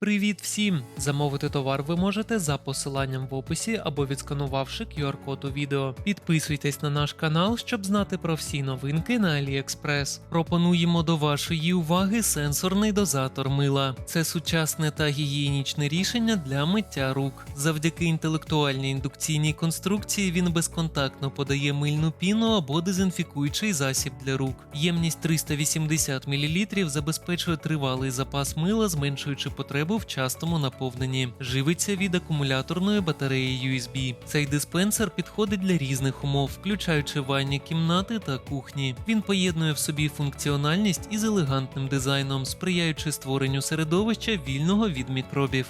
Привіт всім! Замовити товар ви можете за посиланням в описі або відсканувавши QR-код у відео. Підписуйтесь на наш канал, щоб знати про всі новинки на AliExpress. Пропонуємо до вашої уваги сенсорний дозатор мила. Це сучасне та гігієнічне рішення для миття рук. Завдяки інтелектуальній індукційній конструкції він безконтактно подає мильну піну або дезінфікуючий засіб для рук. Ємність 380 мл забезпечує тривалий запас мила, зменшуючи потребу в частому наповненні. Живиться від акумуляторної батареї USB. Цей диспенсер підходить для різних умов, включаючи ванні кімнати та кухні. Він поєднує в собі функціональність із елегантним дизайном, сприяючи створенню середовища вільного від мікробів.